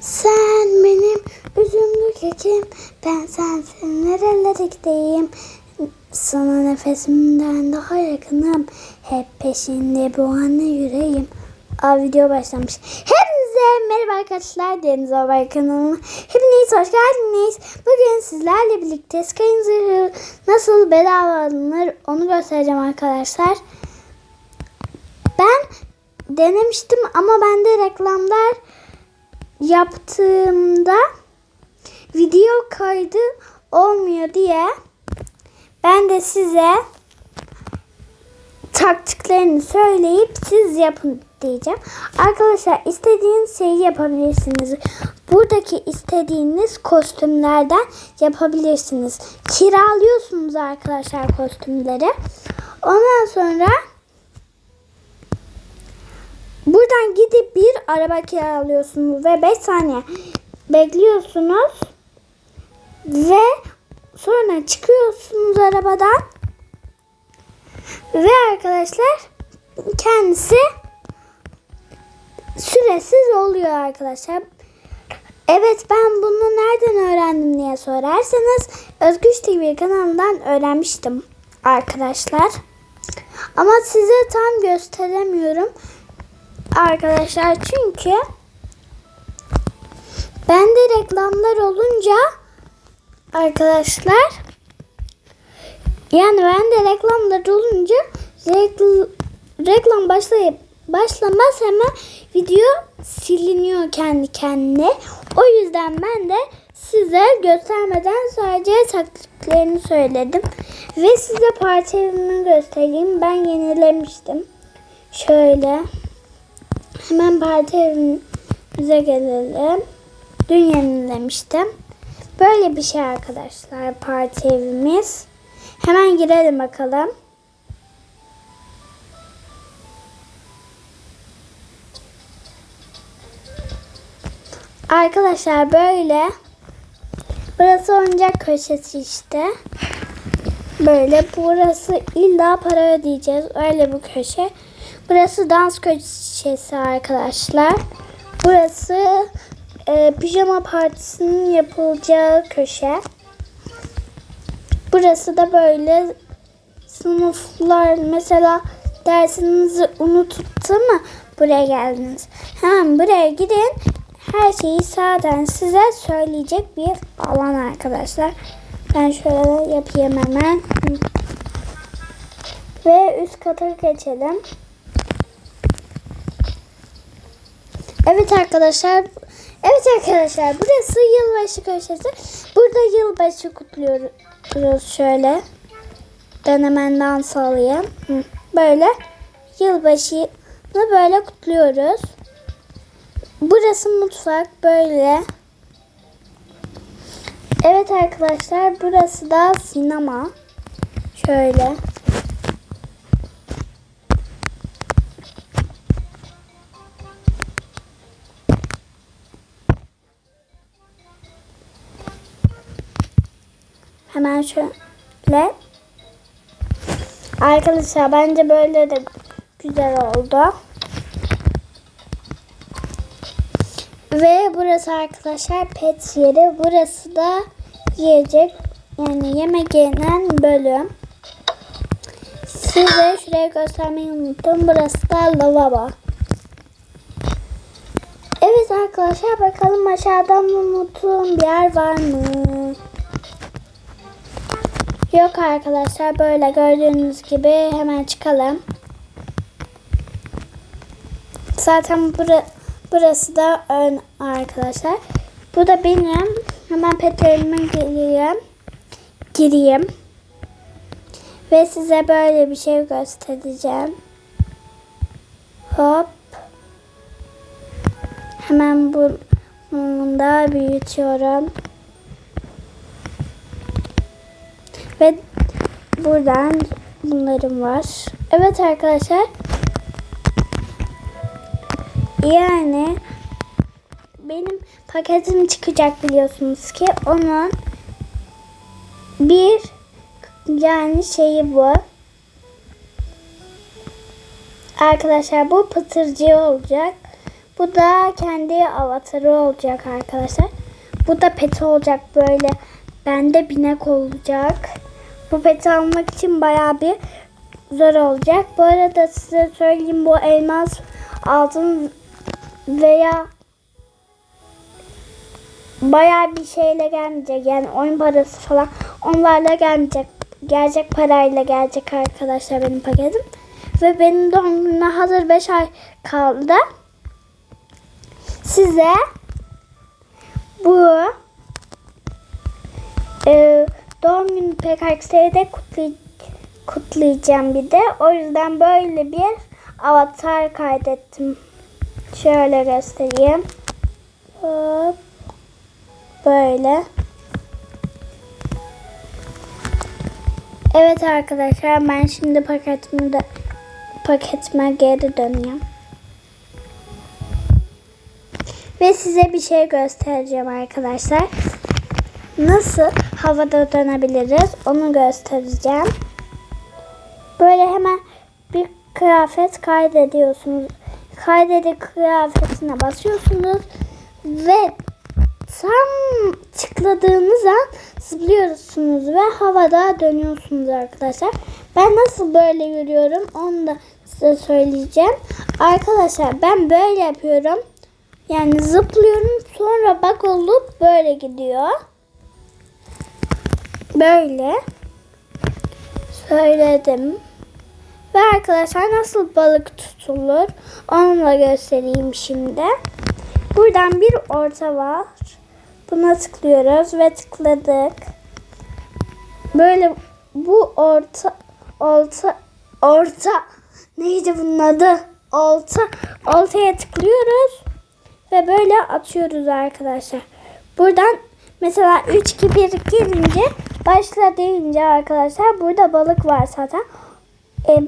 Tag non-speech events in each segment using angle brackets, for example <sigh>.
Sen benim üzümlü kekim, ben sensin nerelere gideyim. Sana nefesimden daha yakınım, hep peşinde bu anne yüreğim. Aa video başlamış. Hepinize merhaba arkadaşlar, Deniz Obay kanalına. Hepiniz hoş geldiniz. Bugün sizlerle birlikte Sky'ın zırhı nasıl bedava alınır onu göstereceğim arkadaşlar. Ben denemiştim ama bende reklamlar yaptığımda video kaydı olmuyor diye ben de size taktiklerini söyleyip siz yapın diyeceğim. Arkadaşlar istediğiniz şeyi yapabilirsiniz. Buradaki istediğiniz kostümlerden yapabilirsiniz. Kiralıyorsunuz arkadaşlar kostümleri. Ondan sonra Buradan gidip bir araba kiralıyorsunuz ve 5 saniye bekliyorsunuz. Ve sonra çıkıyorsunuz arabadan. Ve arkadaşlar kendisi süresiz oluyor arkadaşlar. Evet ben bunu nereden öğrendim diye sorarsanız Özgüç TV kanalından öğrenmiştim arkadaşlar. Ama size tam gösteremiyorum arkadaşlar çünkü bende reklamlar olunca arkadaşlar yani bende reklamlar olunca rekl reklam başlayıp başlamaz hemen video siliniyor kendi kendine. O yüzden ben de size göstermeden sadece taktiklerini söyledim. Ve size evimi göstereyim. Ben yenilemiştim. Şöyle. Hemen parti evimize gelelim. Dün yenilemiştim. Böyle bir şey arkadaşlar parti evimiz. Hemen girelim bakalım. Arkadaşlar böyle. Burası oyuncak köşesi işte. Böyle burası illa para ödeyeceğiz. Öyle bu köşe. Burası dans köşesi arkadaşlar. Burası e, pijama partisinin yapılacağı köşe. Burası da böyle sınıflar mesela dersinizi unutup mı buraya geldiniz? Hemen buraya gidin. Her şeyi zaten size söyleyecek bir alan arkadaşlar. Ben şöyle yapayım hemen. Ve üst kata geçelim. Evet arkadaşlar. Evet arkadaşlar. Burası yılbaşı köşesi. Burada yılbaşı kutluyoruz şöyle. Ben hemen dans alayım. Böyle yılbaşını böyle kutluyoruz. Burası mutfak böyle. Evet arkadaşlar burası da sinema. Şöyle. Hemen şöyle. Arkadaşlar bence böyle de güzel oldu. Ve burası arkadaşlar pet yeri. Burası da yiyecek yani yemek yenen bölüm. Size şuraya göstermeyi unuttum. Burası da lavabo. Evet arkadaşlar bakalım aşağıdan unuttuğum bir yer var mı? Yok arkadaşlar böyle gördüğünüz gibi hemen çıkalım. Zaten bura, burası da ön arkadaşlar. Bu da benim. Hemen petrolüme gireyim. Gireyim. Ve size böyle bir şey göstereceğim. Hop. Hemen bunu da büyütüyorum. Ve buradan bunlarım var. Evet arkadaşlar. Yani benim paketim çıkacak biliyorsunuz ki onun bir yani şeyi bu. Arkadaşlar bu pıtırcı olacak. Bu da kendi avatarı olacak arkadaşlar. Bu da peti olacak böyle. Bende binek olacak. Bu peti almak için bayağı bir zor olacak. Bu arada size söyleyeyim bu elmas altın veya bayağı bir şeyle gelmeyecek. Yani oyun parası falan onlarla gelmeyecek. Gerçek parayla gelecek arkadaşlar benim paketim. Ve benim doğum gününe hazır 5 ay kaldı. Size bu e, doğum günü PKX'de kutlay kutlayacağım bir de. O yüzden böyle bir avatar kaydettim. Şöyle göstereyim. Hop. Böyle. Evet arkadaşlar ben şimdi paketimi de paketime geri dönüyorum. Ve size bir şey göstereceğim arkadaşlar. Nasıl havada dönebiliriz onu göstereceğim. Böyle hemen bir kıyafet kaydediyorsunuz. Kaydedip kıyafetine basıyorsunuz ve tam tıkladığınız an zıplıyorsunuz ve havada dönüyorsunuz arkadaşlar. Ben nasıl böyle yürüyorum onu da size söyleyeceğim. Arkadaşlar ben böyle yapıyorum. Yani zıplıyorum sonra bak olup böyle gidiyor. Böyle. Söyledim. Ve arkadaşlar nasıl balık tutulur onu da göstereyim şimdi. Buradan bir orta var. Buna tıklıyoruz ve tıkladık. Böyle bu orta orta orta neydi bunun adı? Olta oltaya tıklıyoruz ve böyle atıyoruz arkadaşlar. Buradan mesela 3 2 1 girince başla deyince arkadaşlar burada balık var zaten. Ee,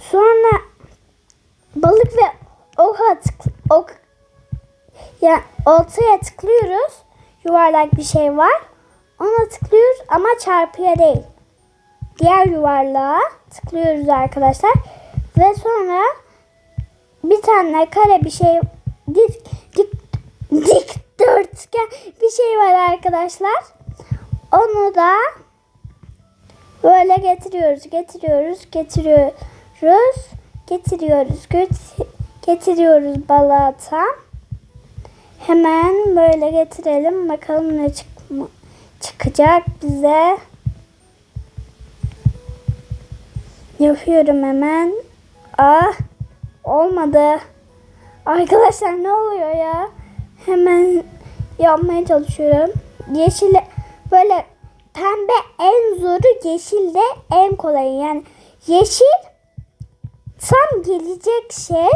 sonra balık ve oka tık, ok ya oltaya tıklıyoruz. Yuvarlak bir şey var. Ona tıklıyoruz ama çarpıya değil. Diğer yuvarlığa tıklıyoruz arkadaşlar. Ve sonra bir tane kare bir şey dik dik <laughs> dikdörtgen bir şey var arkadaşlar. Onu da böyle getiriyoruz, getiriyoruz, getiriyoruz, getiriyoruz, getiriyoruz balığa tam. Hemen böyle getirelim. Bakalım ne çıkma, çıkacak bize. Yapıyorum hemen. Ah olmadı. Arkadaşlar ne oluyor ya? Hemen yapmaya çalışıyorum. Yeşil böyle pembe en zoru yeşil de en kolayı. Yani yeşil tam gelecek şey.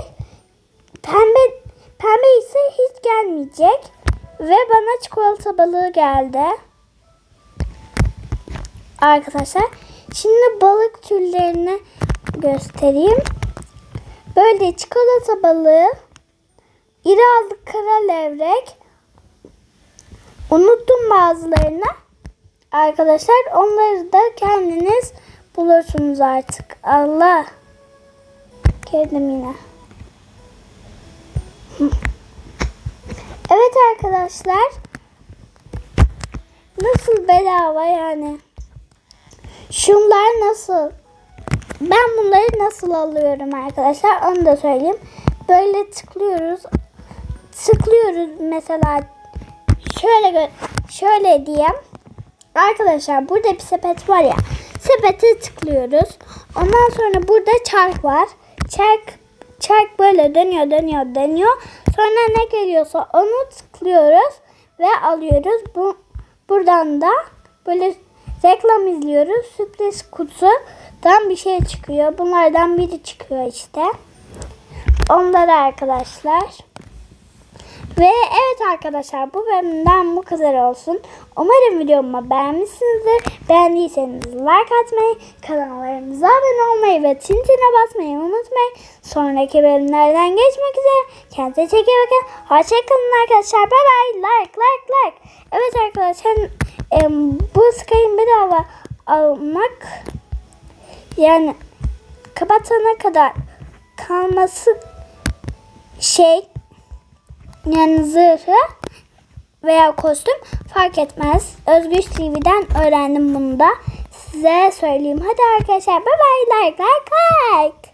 Pembe Pembe ise hiç gelmeyecek. Ve bana çikolata balığı geldi. Arkadaşlar. Şimdi balık türlerini göstereyim. Böyle çikolata balığı, iri ağızlı kara levrek. Unuttum bazılarını. Arkadaşlar onları da kendiniz bulursunuz artık. Allah. Geldim yine. Evet arkadaşlar. Nasıl bedava yani? Şunlar nasıl? Ben bunları nasıl alıyorum arkadaşlar? Onu da söyleyeyim. Böyle tıklıyoruz. Tıklıyoruz mesela şöyle şöyle diyeyim. Arkadaşlar burada bir sepet var ya. Sepete tıklıyoruz. Ondan sonra burada çark var. Çark çark böyle dönüyor dönüyor dönüyor. Sonra ne geliyorsa onu tıklıyoruz ve alıyoruz. Bu buradan da böyle reklam izliyoruz. Sürpriz kutudan bir şey çıkıyor. Bunlardan biri çıkıyor işte. Onlar arkadaşlar. Ve evet arkadaşlar bu bölümden bu kadar olsun. Umarım videomu beğenmişsinizdir. Beğendiyseniz like atmayı, kanallarımıza abone olmayı ve tintine basmayı unutmayın. Sonraki bölümlerden geçmek üzere. Kendinize çok iyi bakın. Hoşçakalın arkadaşlar. Bye bye. Like like like. Evet arkadaşlar e, bu Sky'ın bedava almak yani kapatana kadar kalması şey yani zırhı veya kostüm fark etmez. Özgüç TV'den öğrendim bunu da. Size söyleyeyim. Hadi arkadaşlar bye bye like like like.